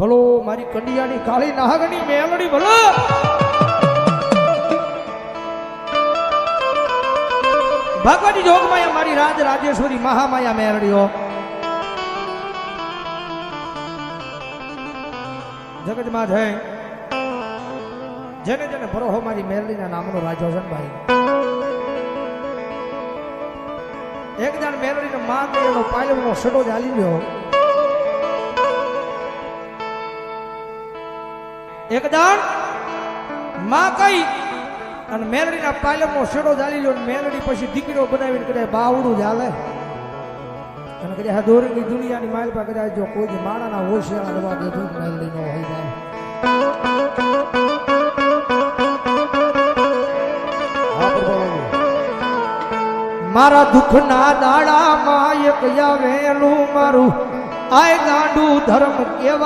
ભલો, મારી કંડિયાની કાળી નાગની મેલડી, ભલો. ભગવતી જોગમાયા મારી રાજ રાજેશ્વરી મહામાયા મેલડીઓ. જગતમાં જય જેને જેને ભરોહો મારી મેલડીના નામનો રાજો છે ને ભાઈ. એક જણ મેલડીનો માં કરેલો પાયલનો સડો ચાલી ગયો એક જણમાં કઈ, અને મેલડીના પાયલમનો શેડો ચાલી લો મેલડી પછી દીકરો બનાવીને કદાચ બાવડું ચાલે અને કદાચ આ દોરીની દુનિયાની માઇલ પર કદાચ જો કોઈ જ માણાના હોશિયાર રવા દેતો જ મેલડી નો હોય જાય. મારા દુઃખના દાડામાં એક આવેલું મારું. આય ગાંડું ધર્મ કેવા